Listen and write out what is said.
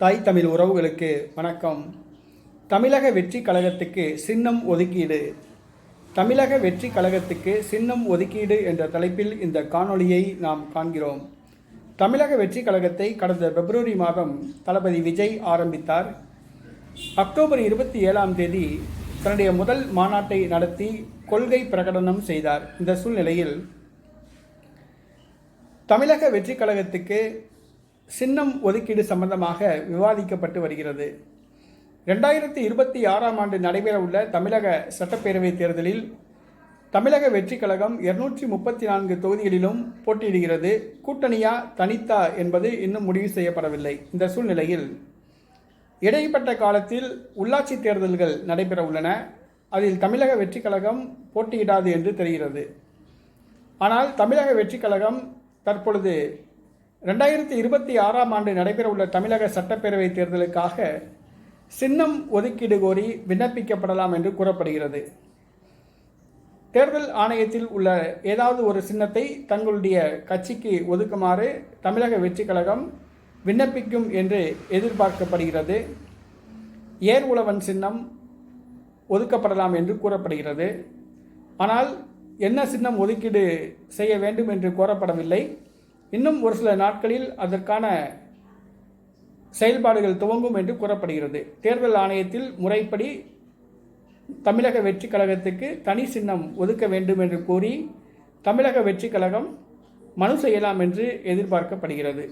தாய் தமிழ் உறவுகளுக்கு வணக்கம். தமிழக வெற்றி கழகத்துக்கு சின்னம் ஒதுக்கீடு. தமிழக வெற்றி கழகத்துக்கு சின்னம் ஒதுக்கீடு என்ற தலைப்பில் இந்த காணொளியை நாம் காண்கிறோம். தமிழக வெற்றி கழகத்தை கடந்த பிப்ரவரி மாதம் தளபதி விஜய் ஆரம்பித்தார். அக்டோபர் இருபத்தி ஏழாம் தேதி தன்னுடைய முதல் மாநாட்டை நடத்தி கொள்கை பிரகடனம் செய்தார். இந்த சூழ்நிலையில் தமிழக வெற்றி கழகத்துக்கு சின்னம் ஒதுக்கீடு சம்பந்தமாக விவாதிக்கப்பட்டு வருகிறது. ரெண்டாயிரத்தி இருபத்தி ஆறாம் ஆண்டு நடைபெறவுள்ள தமிழக சட்டப்பேரவை தேர்தலில் தமிழக வெற்றி கழகம் இருநூற்றி முப்பத்தி நான்கு தொகுதிகளிலும் போட்டியிடுகிறது. கூட்டணியா தனித்தா என்பது இன்னும் முடிவு செய்யப்படவில்லை. இந்த சூழ்நிலையில் இடைப்பட்ட காலத்தில் உள்ளாட்சி தேர்தல்கள் நடைபெற உள்ளன அதில் தமிழக வெற்றி கழகம் போட்டியிடாது என்று தெரிகிறது. ஆனால் தமிழக வெற்றி கழகம் தற்பொழுது ரெண்டாயிரத்தி இருபத்தி ஆறாம் ஆண்டு நடைபெறவுள்ள தமிழக சட்டப்பேரவை தேர்தலுக்காக சின்னம் ஒதுக்கீடு கோரி விண்ணப்பிக்கப்படலாம் என்று கூறப்படுகிறது. தேர்தல் ஆணையத்தில் உள்ள ஏதாவது ஒரு சின்னத்தை தங்களுடைய கட்சிக்கு ஒதுக்குமாறு தமிழக வெற்றிக் கழகம் விண்ணப்பிக்கும் என்று எதிர்பார்க்கப்படுகிறது. ஏர் உழவன் சின்னம் ஒதுக்கப்படலாம் என்று கூறப்படுகிறது. ஆனால் என்ன சின்னம் ஒதுக்கீடு செய்ய வேண்டும் என்று கோரப்படவில்லை. இன்னும் ஒரு சில நாட்களில் அதற்கான செயல்பாடுகள் துவங்கும் என்று கூறப்படுகிறது. தேர்தல் ஆணையத்தில் முறைப்படி தமிழக வெற்றி கழகத்துக்கு தனி சின்னம் ஒதுக்க வேண்டும் என்று கூறி தமிழக வெற்றி கழகம் மனு செய்யலாம் என்று எதிர்பார்க்கப்படுகிறது.